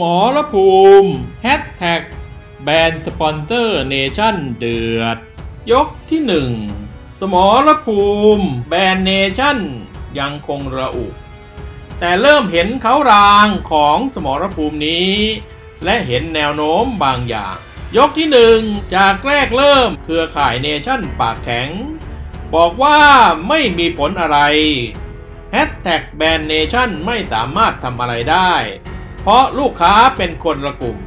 มรภูมิแฮชแท็กแบรนด์สปอนเซอร์เนชั่นเดือด ยกที่หนึ่งสมรภูมิแบรนด์เนชั่นยังคงระอุ แต่เริ่มเห็นเขารางของสมรภูมินี้ และเห็นแนวโน้มบางอย่าง ยกที่หนึ่งจากแรกเริ่มเครือข่ายเนชั่นปากแข็ง บอกว่าไม่มีผลอะไรแฮชแท็กแบรนด์เนชั่นไม่สามารถทำอะไรได้ เพราะลูกค้าเป็นคนละกลุ่ม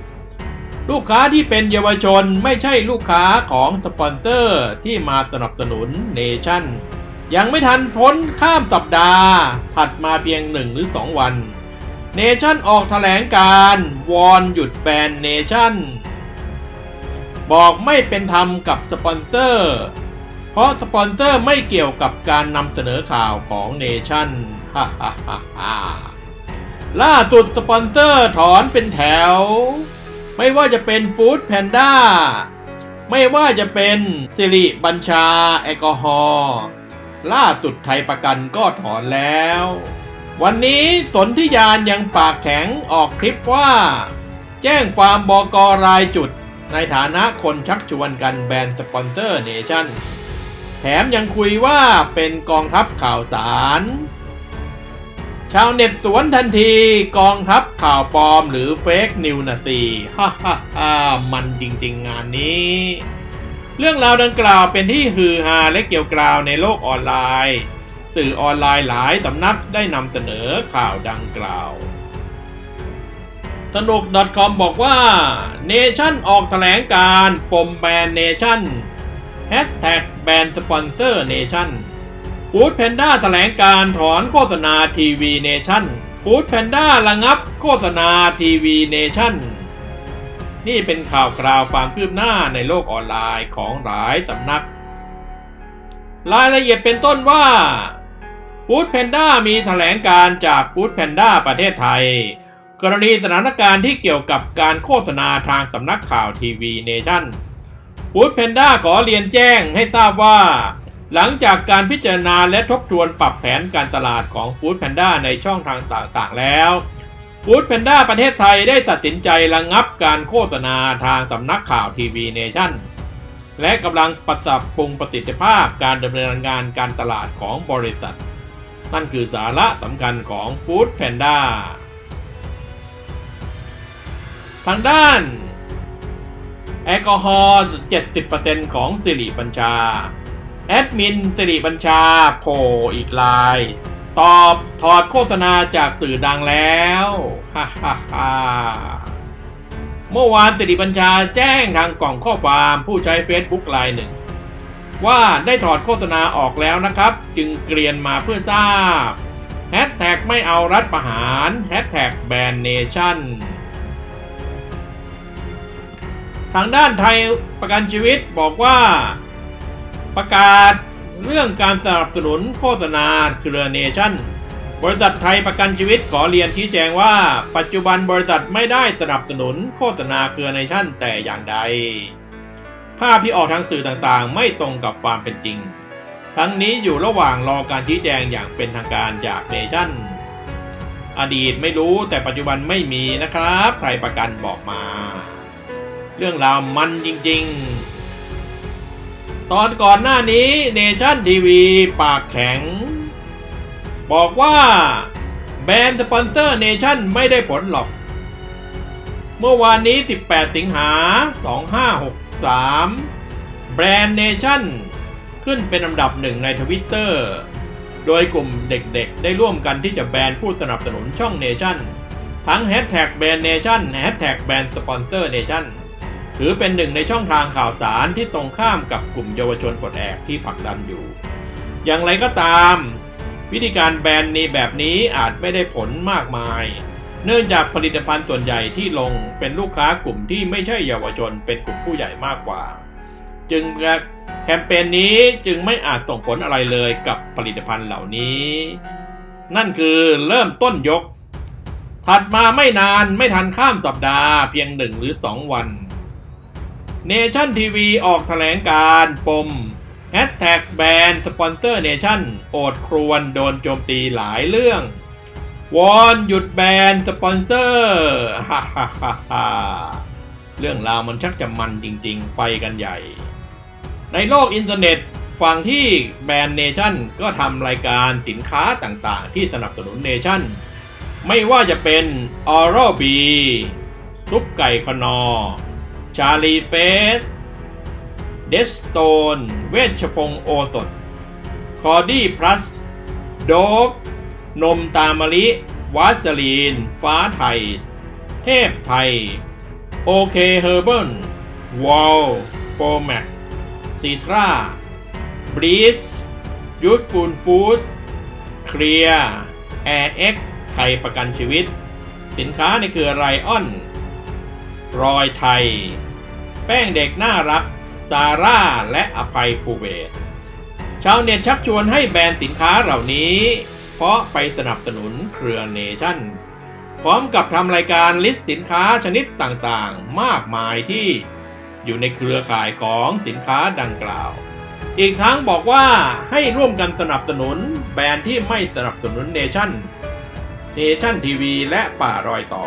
ลูกค้าที่เป็นเยาวชนไม่ใช่ลูกค้าของสปอนเซอร์ที่มาสนับสนุนเนชั่น ยังไม่ทันพ้นข้ามสัปดาห์ ถัดมาเพียงหนึ่งหรือสองวัน เนชั่นออกแถลงการวอนหยุดแบนเนชั่น บอกไม่เป็นธรรมกับสปอนเซอร์ เพราะสปอนเซอร์ไม่เกี่ยวกับการนำเสนอข่าวของเนชั่นฮ่าฮ่าฮ่า ล่าสุดสปอนเซอร์ถอนเป็นแถว ไม่ว่าจะเป็นฟู้ดแพนด้าไม่ว่าจะเป็นสิริบัญชา แอลกอฮอล์ล่าสุดไทยประกันก็ถอนแล้ว วันนี้สนธิยานยังปากแข็งออกคลิปว่า แจ้งความบอกรายจุด ในฐานะคนชักชวนกันแบนสปอนเซอร์เนชั่น แถมยังคุยว่าเป็นกองทัพข่าวสาร ชาวเน็ตสวนทันทีกองทัพข่าวปลอมหรือเฟกนิวนาซีฮ่าฮ่าฮ่ามันจริงๆงานนี้ เรื่องราวดังกล่าวเป็นที่ฮือฮาและเกี่ยวกราวในโลกออนไลน์ สื่อออนไลน์หลายสำนักได้นำเสนอข่าวดังกล่าวสนุก .com บอกว่าเนชั่นออกแถลงการปมแบนเนชั่นแฮชแท็กแบนสปอนเซอร์เนชั่น ฟู้ดแพนด้าแถลงการถอนโฆษณาทีวีเนชั่นฟู้ดแพนด้าระงับโฆษณาทีวีเนชั่นนี่เป็นข่าวคราวความคืบหน้าในโลกออนไลน์ของหลายสำนัก รายละเอียดเป็นต้นว่าฟู้ดแพนด้ามีแถลงการจากฟู้ดแพนด้าประเทศไทย กรณีสถานการณ์ที่เกี่ยวกับการโฆษณาทางสำนักข่าวทีวีเนชั่นฟู้ดแพนด้าขอเรียนแจ้งให้ทราบว่า หลังจากการพิจารณาและทบทวนปรับแผนการตลาดของฟู้ดแพนด้าในช่องทางต่างๆแล้วฟู้ดแพนด้าประเทศไทยได้ตัดสินใจระงับการโฆษณาทางสำนักข่าวทีวีเนชั่นและกำลังปรับปรุงประสิทธิภาพการดำเนินงานการตลาดของบริษัท นั่นคือสาระสำคัญของฟู้ดแพนด้าทางด้าน แอลกอฮอล์ 70%ของสิริบัญชา แอดมินสิริบัญชาโผล่อีกลาย ตอบถอดโฆษณาจากสื่อดังแล้วฮ่าฮ่าฮ่าเมื่อวานสิริบัญชาแจ้งทางกล่องข้อความผู้ใช้ Facebook ไลน์หนึ่ง ว่าได้ถอดโฆษณาออกแล้วนะครับ จึงเกรียนมาเพื่อทราบแฮชแท็กไม่เอารัฐประหารแฮชแท็กแบนเนชั่นทางด้านไทยประกันชีวิตบอกว่า ประกาศเรื่องการสนับสนุนโฆษณาเครือเนชั่น บริษัทไทยประกันชีวิตขอเรียนชี้แจงว่า ปัจจุบันบริษัทไม่ได้สนับสนุนโฆษณาเครือเนชั่นแต่อย่างใด ภาพที่ออกทางสื่อต่างๆ ไม่ตรงกับความเป็นจริง ทั้งนี้อยู่ระหว่างรอการชี้แจงอย่างเป็นทางการจากเนชั่น อดีตไม่รู้แต่ปัจจุบันไม่มีนะครับไทยประกันบอกมา เรื่องราวมันจริง ๆ ตอนก่อนหน้านี้เนชั่นทีวีปากแข็ง บอกว่าแบรนด์สปอนเซอร์เนชั่นไม่ได้ผลหรอก เมื่อวานนี้ 18 สิงหา 2563 แบรนด์เนชั่นขึ้นเป็นอันดับหนึ่งในทวิตเตอร์โดยกลุ่มเด็กๆ ได้ร่วมกันที่จะแบนผู้สนับสนุนช่องเนชั่นทั้งแฮชแท็กแบนเนชั่นแฮชแท็กแบนสปอนเซอร์เนชั่น ถือเป็นหนึ่งในช่องทางข่าวสารที่ตรงข้ามกับกลุ่มเยาวชนปลดแอกที่ผลักดันอยู่ อย่างไรก็ตาม วิธีการแบนในแบบนี้อาจไม่ได้ผลมากมาย เนื่องจากผลิตภัณฑ์ส่วนใหญ่ที่ลงเป็นลูกค้ากลุ่มที่ไม่ใช่เยาวชนเป็นกลุ่มผู้ใหญ่มากกว่า จึงแคมเปญนี้จึงไม่อาจส่งผลอะไรเลยกับผลิตภัณฑ์เหล่านี้ นั่นคือเริ่มต้นยก ถัดมาไม่นานไม่ทันข้ามสัปดาห์เพียงหนึ่งหรือสองวัน เนชั่นทีวีออกแถลงการปมแฮชแท็กแบนสปอนเซอร์เนชั่นโอดครวนโดนโจมตีหลายเรื่อง วอนหยุดแบนสปอนเซอร์ฮ่าฮ่าฮ่าฮ่าเรื่องราวมันชักจะมันจริงๆ ไปกันใหญ่ ในโลกอินเทอร์เน็ตฝั่งที่แบรนด์เนชั่นก็ทำรายการสินค้าต่างๆ ที่สนับสนุนเนชั่น ไม่ว่าจะเป็นออร b บีซุปไก่คนอ ชาลีเฟสเดสโตน เวชพงศ์โอสถคอดี้พลัส โดบนมตามะลิ วาสลีน ฟ้าไทย เทพไทย โอเคเฮอร์เบิลวอลโฟแมกซีทราบรีสยูทฟูลฟู้ดเคลียร์แอร์เอ็กไทยประกันชีวิต สินค้าในเครือไรออน รอยไทย แป้งเด็กน่ารัก ซาร่า และอภัยภูเบศชาวเน็ตชักชวนให้แบรนด์สินค้าเหล่านี้ เพราะไปสนับสนุนเครือเนชั่น พร้อมกับทำรายการลิสต์สินค้าชนิดต่างๆ มากมายที่อยู่ในเครือข่ายของสินค้าดังกล่าว อีกทั้งบอกว่าให้ร่วมกันสนับสนุนแบรนด์ที่ไม่สนับสนุนเนชั่น เนชั่นทีวีและป่ารอยต่อ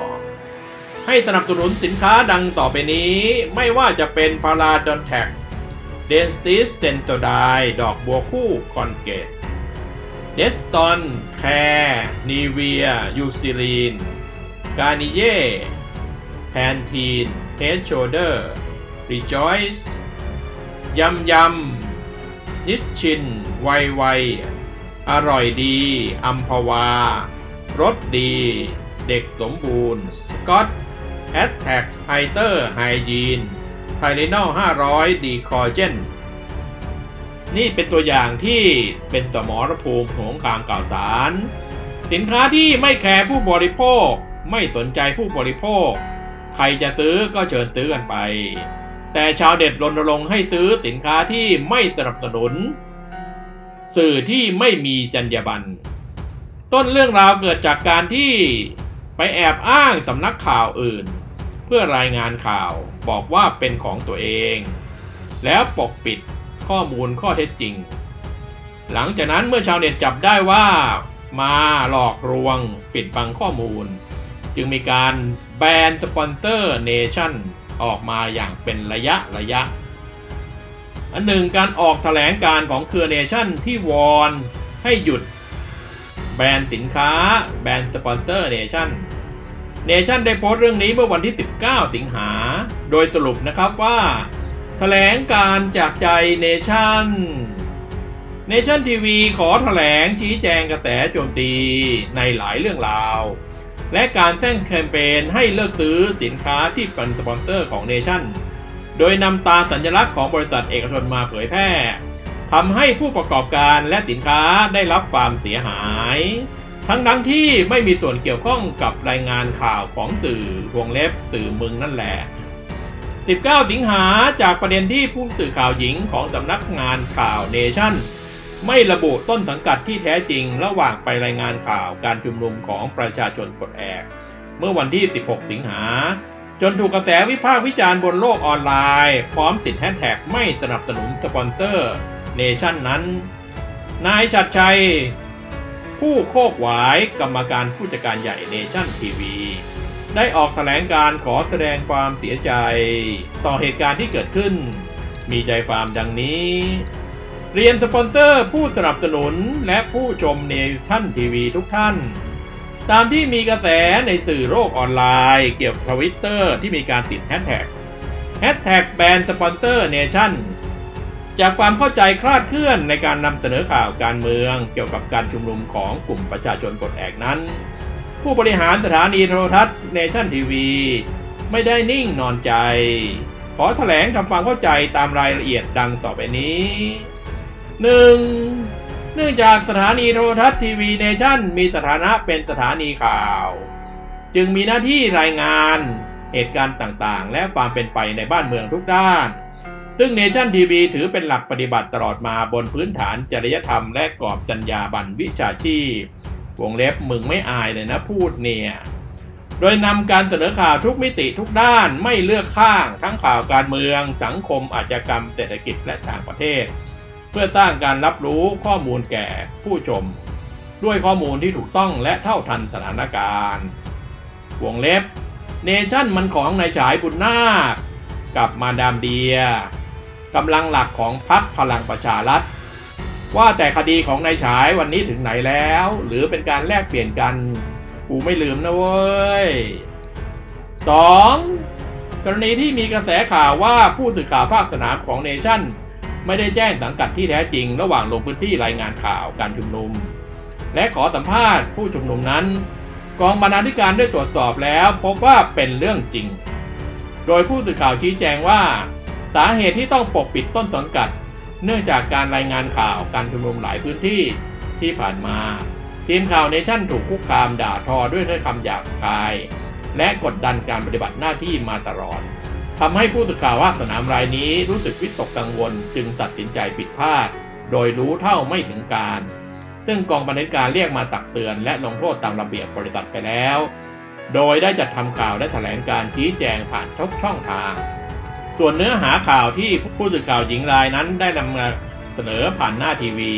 ให้สนับสนุนสินค้าดังต่อไปนี้ ไม่ว่าจะเป็นพาราดอนแท็กเดนสติสเซนโตไดดอกบัวคู่คอนเกตเดสตอนแคร์นีเวีย ยูซิลีน กานิเย่แพนทีนเฮดโชเดอร์รีจอยส์ยำยำนิชชิน ไวไว อร่อยดีอัมพวารสดี เด็กสมบูรณ์ สกอต แอตแทกไฮเตอร์ไฮยีนไพลินอล500ดีคอเจนนี่เป็นตัวอย่างที่เป็นสมรภูมิของการกล่าวสาร สินค้าที่ไม่แคร์ผู้บริโภค ไม่สนใจผู้บริโภค ใครจะซื้อก็เชิญซื้อกันไป แต่ชาวเด็ดรณรงค์ให้ซื้อสินค้าที่ไม่สนับสนุน สื่อที่ไม่มีจรรยาบรรณต้นเรื่องราวเกิดจากการที่ไปแอบอ้างสำนักข่าวอื่น เพื่อรายงานข่าวบอกว่าเป็นของตัวเอง แล้วปกปิดข้อมูลข้อเท็จจริง หลังจากนั้นเมื่อชาวเน็ตจับได้ว่ามาหลอกลวงปิดบังข้อมูล จึงมีการแบนสปอนเซอร์เนชั่นออกมาอย่างเป็นระยะระยะ อันหนึ่งการออกแถลงการของเครือเนชั่นที่วอนให้หยุด แบรนด์สินค้า แบรนด์สปอนเซอร์เนชั่น เนชั่นได้โพสต์เรื่องนี้เมื่อวันที่ 19 สิงหา โดยสรุปนะครับว่าแถลงการจากใจเนชั่น เนชั่นทีวีขอแถลงชี้แจงกระแสโจมตีในหลายเรื่องราว และการแจ้งแคมเปญให้เลิกซื้อสินค้าที่เป็นสปอนเซอร์ของเนชั่น โดยนำตาสัญลักษณ์ของบริษัทเอกชนมาเผยแพร่ทำให้ผู้ประกอบการและสินค้าได้รับความเสียหาย ทั้งทั้งที่ไม่มีส่วนเกี่ยวข้องกับรายงานข่าวของสื่อวงเล็บสื่อมึงนั่นแหละ 19 สิงหาจากประเด็นที่ผู้สื่อข่าวหญิงของสำนักงานข่าวเนชั่น ไม่ระบุต้นสังกัดที่แท้จริงระหว่างไปรายงานข่าวการชุมนุมของประชาชนปลดแอก เมื่อวันที่ 16 สิงหา จนถูกกระแสวิพากษ์วิจารณ์บนโลกออนไลน์ พร้อมติดแฮชแท็กไม่สนับสนุนสปอนเซอร์เนชั่นนั้น นายชัดชัย ผู้โคกหวายกรรมการผู้จัดการใหญ่เนชั่นทีวี ได้ออกแถลงการขอแสดงความเสียใจ ต่อเหตุการณ์ที่เกิดขึ้น มีใจความดังนี้ เรียนสปอนเซอร์ผู้สนับสนุนและผู้ชมเนชั่นทีวีทุกท่าน ตามที่มีกระแสในสื่อโลกออนไลน์เกี่ยวกับทวิตเตอร์ที่มีการติดแฮชแท็กแฮชแท็กแบนสปอนเซอร์เนชั่น จากความเข้าใจคลาดเคลื่อนในการนำเสนอข่าวการเมือง เกี่ยวกับการชุมนุมของกลุ่มประชาชนกดแอกนั้น ผู้บริหารสถานีโทรทัศน์เนชั่นทีวีไม่ได้นิ่งนอนใจ ขอแถลงทำความเข้าใจตามรายละเอียดดังต่อไปนี้ 1. เนื่องจากสถานีโทรทัศน์ทีวีเนชั่นมีสถานะเป็นสถานีข่าว จึงมีหน้าที่รายงานเหตุการณ์ต่างๆ และความเป็นไปในบ้านเมืองทุกด้าน ซึ่งเนชั่นทีวีถือเป็นหลักปฏิบัติตลอดมาบนพื้นฐานจริยธรรมและกรอบจรรยาบรรณวิชาชีพ วงเล็บมึงไม่อายเลยนะพูดเนี่ย โดยนำการเสนอข่าวทุกมิติทุกด้านไม่เลือกข้างทั้งข่าวการเมือง สังคมอาชญากรรมเศรษฐกิจและต่างประเทศ เพื่อสร้างการรับรู้ข้อมูลแก่ผู้ชม ด้วยข้อมูลที่ถูกต้องและเท่าทันสถานการณ์ วงเล็บเนชั่นมันของนายฉายบุญนาคกับมาดามเดีย กำลังหลักของพรรคพลังประชารัฐ ว่าแต่คดีของนายฉายวันนี้ถึงไหนแล้ว หรือเป็นการแลกเปลี่ยนกัน กูไม่ลืมนะเว้ย 2. กรณีที่มีกระแสข่าวว่าผู้สื่อข่าวภาคสนามของเนชั่น ไม่ได้แจ้งสังกัดที่แท้จริง ระหว่างลงพื้นที่รายงานข่าวการชุมนุม และขอสัมภาษณ์ผู้ชุมนุมนั้น กองบรรณาธิการได้ตรวจสอบแล้ว พบว่าเป็นเรื่องจริง โดยผู้สื่อข่าวชี้แจงว่าาเหตุที่ต้องปกปิดต้นสังกัด เนื่องจากการรายงานข่าวการชุมนุมหลายพื้นที่ที่ผ่านมาทีมข่าวเนชั่นถูกคุกคามด่าทอด้วยถ้อยคำหยาบคาย และกดดันการปฏิบัติหน้าที่มาตลอดทำให้ผู้สื่อข่าวภาสนามรายนี้รู้สึกวิตกกังวลจึงตัดสินใจปิดพลาด โดยรู้เท่าไม่ถึงการ ซึ่งกองบรรณาธิการเรียกมาตักเตือนและลงโทษตามระเบียบบริษัทไปแล้ว โดยได้จัดทำข่าวและแถลงการชี้แจงผ่านทุกช่องทาง ส่วนเนื้อหาข่าวที่ผู้สื่อข่าวหญิงรายนั้นได้นำมาเสนอผ่านหน้าทีวี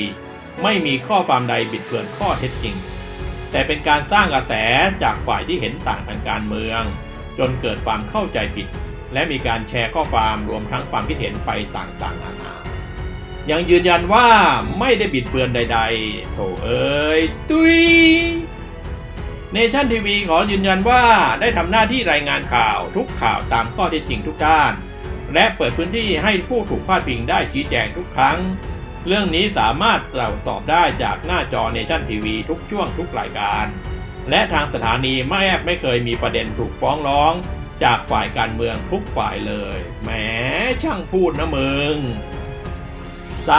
ไม่มีข้อความใดบิดเบือนข้อเท็จจริง แต่เป็นการสร้างกระแสจากฝ่ายที่เห็นต่างทางการเมือง จนเกิดความเข้าใจผิด และมีการแชร์ข้อความรวมทั้งความคิดเห็นไปต่างๆนานายังยืนยันว่าไม่ได้บิดเบือนใด ๆ โถเอ้ยตุยเนชั่นทีวีขอยืนยันว่าได้ทำหน้าที่รายงานข่าวทุกข่าวตามข้อเท็จจริงทุกด้าน และเปิดพื้นที่ให้ผู้ถูกพาดพิงได้ชี้แจงทุกครั้ง เรื่องนี้สามารถตอบได้จากหน้าจอเนชั่นทีวีทุกช่วงทุกรายการ และทางสถานีไม่แอบไม่เคยมีประเด็นถูกฟ้องร้อง จากฝ่ายการเมืองทุกฝ่ายเลย แหมช่างพูดนะมึง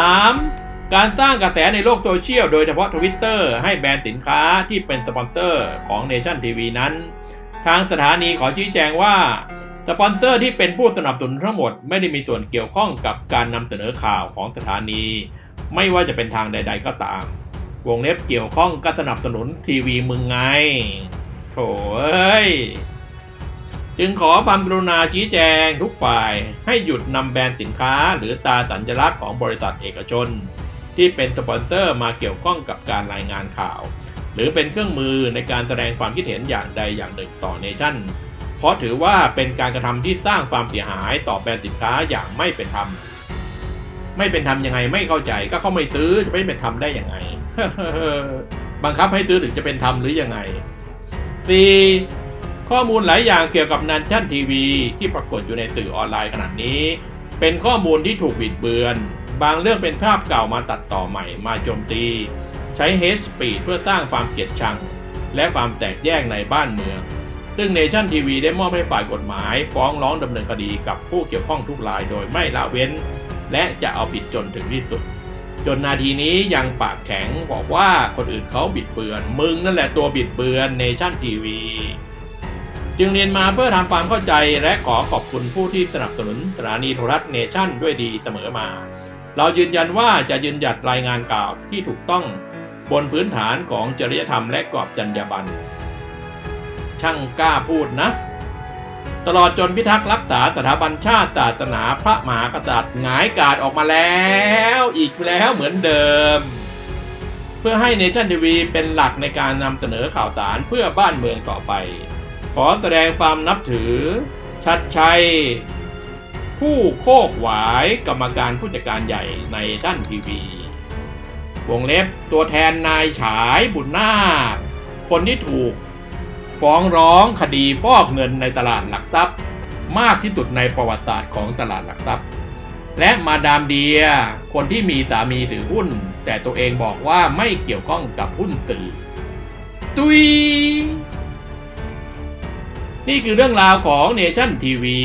3. การสร้างกระแสในโลกโซเชียลโดยเฉพาะทวิตเตอร์ให้แบรนด์สินค้าที่เป็นสปอนเซอร์ของ Nation TV นั้น ทางสถานีขอชี้แจงว่า สปอนเซอร์ที่เป็นผู้สนับสนุนทั้งหมดไม่ได้มีส่วนเกี่ยวข้องกับการนำเสนอข่าวของสถานี ไม่ว่าจะเป็นทางใด ๆ ก็ตาม วงเล็บเกี่ยวข้องก็สนับสนุนทีวีมึงไงโถเอ้ยจึงขอความกรุณาชี้แจงทุกฝ่ายให้หยุดนำแบรนด์สินค้าหรือตราสัญลักษณ์ของบริษัทเอกชน ที่เป็นสปอนเซอร์มาเกี่ยวข้องกับการรายงานข่าว หรือเป็นเครื่องมือในการแสดงความคิดเห็นอย่างใดอย่างหนึ่งต่อเนชั่น เพราะถือว่าเป็นการกระทำที่สร้างความเสียหายต่อแบรนด์สินค้าอย่างไม่เป็นธรรม ไม่เป็นธรรมยังไงไม่เข้าใจก็เขาไม่ซื้อจะไม่เป็นธรรมได้ยังไง บังคับให้ซื้อถึงจะเป็นธรรมหรือยังไง 4. ข้อมูลหลายอย่างเกี่ยวกับนันชั่นทีวีที่ปรากฏอยู่ในสื่อออนไลน์ขนาดนี้ เป็นข้อมูลที่ถูกบิดเบือน บางเรื่องเป็นภาพเก่ามาตัดต่อใหม่มาโจมตี ใช้เฮสปีดเพื่อสร้างความเกลียดชัง และความแตกแยกในบ้านเมือง ซึ่งเนชั่นทีวีได้มอบให้ฝ่ายกฎหมาย ฟ้องร้องดำเนินคดีกับผู้เกี่ยวข้องทุกรายโดยไม่ละเว้น และจะเอาผิดจนถึงที่สุด จนนาทีนี้ยังปากแข็งบอกว่าคนอื่นเขาบิดเบือน มึงนั่นแหละตัวบิดเบือนเนชั่นทีวีจึงเรียนมาเพื่อทำความเข้าใจและขอขอบคุณผู้ที่สนับสนุนสถานีโทรทัศน์เนชั่นด้วยดีเสมอมา เรายืนยันว่าจะยืนหยัดรายงานข่าวที่ถูกต้องบนพื้นฐานของจริยธรรมและกรอบจรรยาบรรณ ช่างกล้าพูดนะ ตลอดจนพิทักษ์รักษาสถาบันชาติศาสนาพระมหากษัตริย์หงายกาดออกมาแล้ว อีกแล้วเหมือนเดิม เพื่อให้เนชั่นทีวีเป็นหลักในการนำเสนอข่าวสารเพื่อบ้านเมืองต่อไป ขอแสดงความนับถือ ชัดชัย ผู้โคกหวายกรรมการผู้จัดการใหญ่ในชั่นทีวีวงเล็บตัวแทนนายฉายบุญนาคคนที่ถูก ฟ้องร้องคดีฟอกเงินในตลาดหลักทรัพย์ มากที่สุดในประวัติศาสตร์ของตลาดหลักทรัพย์ และมาดามเดีย คนที่มีสามีถือหุ้น แต่ตัวเองบอกว่าไม่เกี่ยวข้องกับหุ้นสื่อตุยนี่คือเรื่องราวของเนชั่นทีวี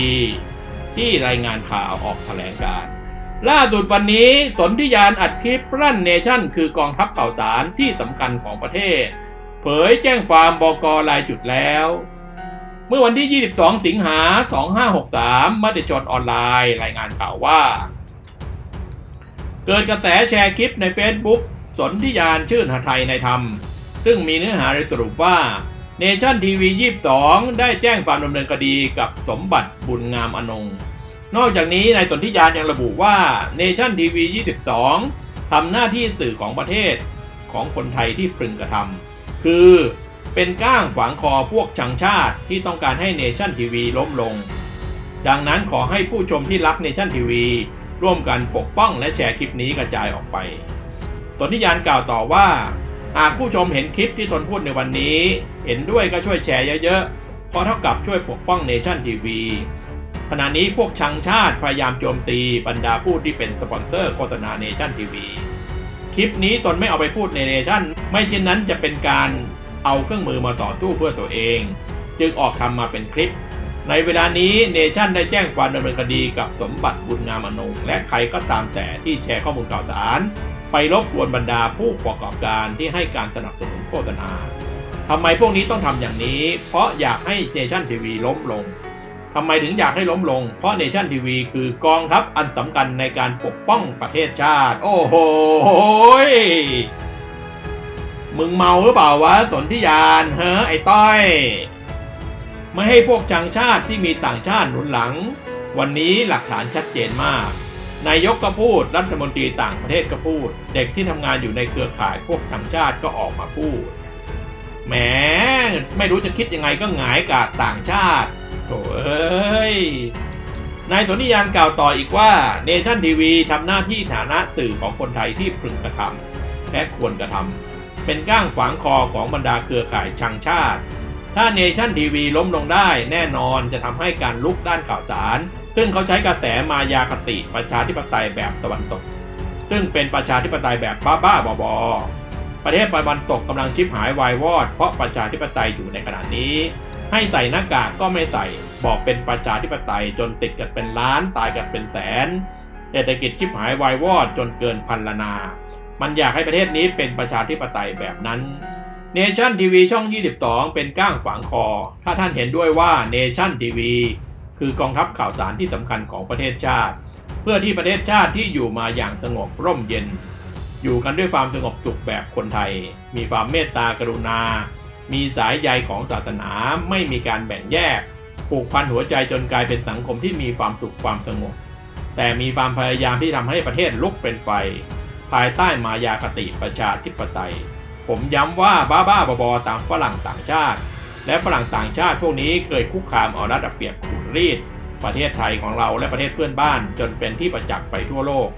ที่รายงานข่าวออกแถลงการณ์ล่าสุดวันนี้สนธิยานอัดคลิปรั่นเนชั่นคือกองทัพข่าวสารที่สำคัญของประเทศ เผยแจ้งความบกรายจุดแล้ว เมื่อวันที่ 22 สิงหา 2563มาติชนออนไลน์รายงานข่าวว่า เกิดกระแสแชร์คลิปใน Facebook สนธิยานชื่นหทัยในธรรม ซึ่งมีเนื้อหาโดยสรุปว่าเนชั่นทีวี22 ได้แจ้งความดำเนินคดีกับสมบัติบุญงามอนง นอกจากนี้นายสนธิยานยังระบุว่าเนชั่นทีวี22ทำหน้าที่สื่อของประเทศของคนไทยที่พึงกระทำ คือเป็นก้างขวางคอพวกชังชาติที่ต้องการให้เนชั่นทีวีล้มลง ดังนั้นขอให้ผู้ชมที่รักเนชั่นทีวีร่วมกันปกป้องและแชร์คลิปนี้กระจายออกไปตนนิยานกล่าวต่อว่าหากผู้ชมเห็นคลิปที่ตนพูดในวันนี้ เห็นด้วยก็ช่วยแชร์เยอะๆ เพราะเท่ากับช่วยปกป้องเนชั่นทีวีขณะนี้พวกชังชาติพยายามโจมตีบรรดาผู้ที่เป็นสปอนเซอร์โฆษณาเนชั่นทีวี คลิปนี้ตนไม่เอาไปพูดในเนชั่น ไม่เช่นนั้นจะเป็นการเอาเครื่องมือมาต่อสู้เพื่อตัวเอง จึงออกทำมาเป็นคลิป ในเวลานี้เนชั่นได้แจ้งความดำเนินคดีกับสมบัติบุญงามอนงและใครก็ตามแต่ที่แชร์ข้อมูลข่าวสาร ไปรบกวนบรรดาผู้ประกอบการที่ให้การสนับสนุนโฆษณาทำไมพวกนี้ต้องทำอย่างนี้ เพราะอยากให้เนชั่นทีวีล้มลง ทำไมถึงอยากให้ล้มลง เพราะเนชั่นทีวีคือกองทัพอันสำคัญในการปกป้องประเทศชาติ โอ้โหยมึงเมาหรือเปล่าวะสนธิยานเฮ้อไอ้ต้อย ไม่ให้พวกจังชาติที่มีต่างชาติหนุนหลัง วันนี้หลักฐานชัดเจนมาก นายกก็พูด รัฐมนตรีต่างประเทศก็พูด เด็กที่ทำงานอยู่ในเครือข่ายพวกจังชาติก็ออกมาพูดแหมไม่รู้จะคิดยังไงก็หงายกาดต่างชาติ โถเอ้ย นายสนธิยานกล่าวต่ออีกว่าเนชั่นทีวีทำหน้าที่ฐานะสื่อของคนไทยที่พึงกระทำและควรกระทำเป็นก้างขวางคอของบรรดาเครือข่ายชังชาติ ถ้าเนชั่นทีวีล้มลงได้แน่นอนจะทำให้การลุกด้านข่าวสาร ซึ่งเขาใช้กระแสมายาคติประชาธิปไตยแบบตะวันตก ซึ่งเป็นประชาธิปไตยแบบบ้าๆบอๆประเทศตะวันตกกำลังชิบหายวายวอดเพราะประชาธิปไตยอยู่ในขณะนี้ ให้ใส่หน้ากากก็ไม่ใส่ บอกเป็นประชาธิปไตยจนติดกันเป็นล้านตายกันเป็นแสน เศรษฐกิจชิบหายวายวอดจนเกินพันลนา มันอยากให้ประเทศนี้เป็นประชาธิปไตยแบบนั้นเนชั่นทีวีช่อง 22 เป็นก้างขวางคอ ถ้าท่านเห็นด้วยว่าเนชั่นทีวีคือกองทัพข่าวสารที่สำคัญของประเทศชาติ เพื่อที่ประเทศชาติที่อยู่มาอย่างสงบร่มเย็น อยู่กันด้วยความสงบสุขแบบคนไทย มีความเมตตากรุณา มีสายใยของศาสนาไม่มีการแบ่งแยก ผูกพันหัวใจจนกลายเป็นสังคมที่มีความสุขความสงบ แต่มีความพยายามที่ทำให้ประเทศลุกเป็นไฟ ภายใต้มายาคติประชาธิปไตย ผมย้ำว่าบ้าบ้าบอๆตามฝรั่งต่างชาติ และฝรั่งต่างชาติพวกนี้เคยคุกคามเอารัดเอาเปรียบขูดรีด ประเทศไทยของเราและประเทศเพื่อนบ้าน จนเป็นที่ประจักษ์ไปทั่วโลก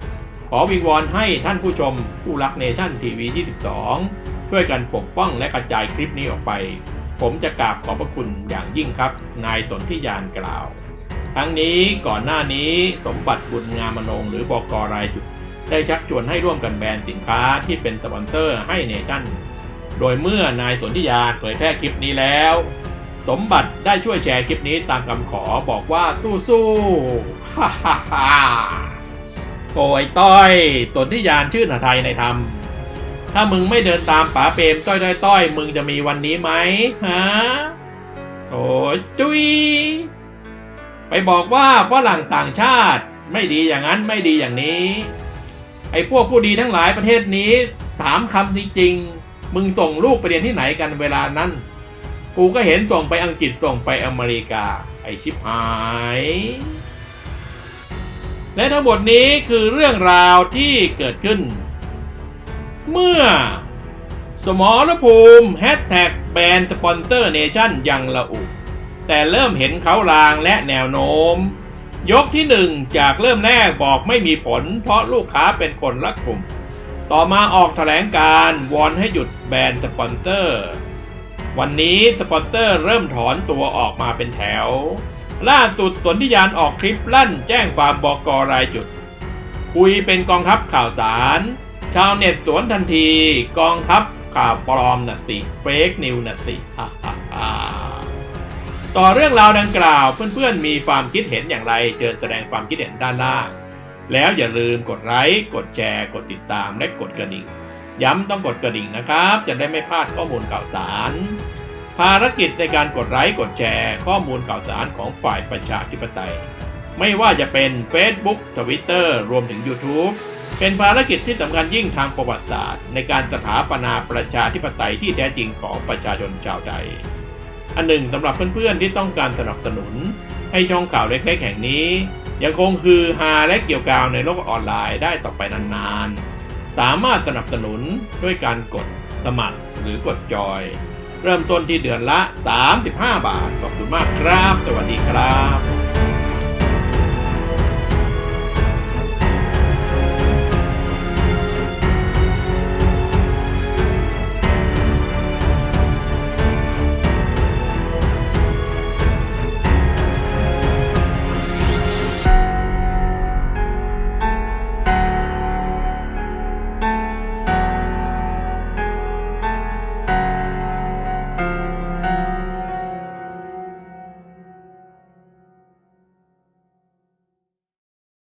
ขอวิงวอนให้ท่านผู้ชมผู้รักเนชั่นทีวี22 ช่วยกันปกป้องและกระจายคลิปนี้ออกไป ผมจะกราบขอบพระคุณอย่างยิ่งครับ นายสนธิยานกล่าว ทั้งนี้ก่อนหน้านี้สมบัติบุญงามมนงหรือบอกรายจุด ได้ชักชวนให้ร่วมกันแบรนด์สินค้าที่เป็นสปอนเซอร์ให้เนชั่น โดยเมื่อนายสนธิยาเผยแพร่คลิปนี้แล้ว สมบัติได้ช่วยแชร์คลิปนี้ตามคำขอบอกว่าสู้ๆฮ่าฮ่าฮ่าโอ้ยต้อยสนธิยานชื่นหไทยในธรรม ถ้ามึงไม่เดินตามป๋าเปรมต้อยต้อยต้อยมึงจะมีวันนี้ไหมฮะโอ้จุยไปบอกว่าฝรั่งต่างชาติไม่ดีอย่างนั้นไม่ดีอย่างนี้ ไอ้พวกผู้ดีทั้งหลายประเทศนี้ถามคำจริงๆมึงส่งลูกไปเรียนที่ไหนกันเวลานั้น กูก็เห็นส่งไปอังกฤษส่งไปอเมริกา ไอชิบหาย และทั้งหมดนี้คือเรื่องราวที่เกิดขึ้น เมื่อ สมรภูมิแฮชแท็กแบรนด์สปอนเซอร์เนชั่นยังละอุ แต่เริ่มเห็นเขาลางและแนวโน้ม ยกที่หนึ่งจากเริ่มแรกบอกไม่มีผล เพราะลูกค้าเป็นคนละกลุ่ม ต่อมาออกแถลงการวอนให้หยุดแบรนด์สปอนเซอร์ วันนี้สปอนเซอร์เริ่มถอนตัวออกมาเป็นแถว ล่าสุดสนธิยานออกคลิปลั่นแจ้งความบอกรายจุด คุยเป็นกองทัพข่าวสาร ชาวเน็ตสวนทันทีกองทัพข่าวปลอมน่ะสิเฟกนิวน่ะสิต่อเรื่องราวดังกล่าวเพื่อนๆมีความคิดเห็นอย่างไรเชิญแสดงความคิดเห็นด้านล่าง แล้วอย่าลืมกดไลค์กดแชร์ กดติดตามและกดกระดิ่ง ย้ำต้องกดกระดิ่งนะครับ จะได้ไม่พลาดข้อมูลข่าวสาร ภารกิจในการกดไลค์กดแชร์ ข้อมูลข่าวสารของฝ่ายประชาธิปไตย ไม่ว่าจะเป็น Facebook Twitter รวมถึง YouTube เป็นภารกิจที่สำคัญยิ่งทางประวัติศาสตร์ ในการสถาปนาประชาธิปไตยที่แท้จริงของประชาชนชาวไทย อันหนึ่งสำหรับเพื่อนๆที่ต้องการสนับสนุน ให้ช่องข่าวเล็กๆแห่งนี้ ยังคงคือฮาและเกี่ยวกาวในโลกออนไลน์ได้ต่อไปนานๆ สามารถสนับสนุนด้วยการกดสมัครหรือกดจอย เริ่มต้นที่เดือนละ 35 บาท ขอบคุณมากครับ สวัสดีครับ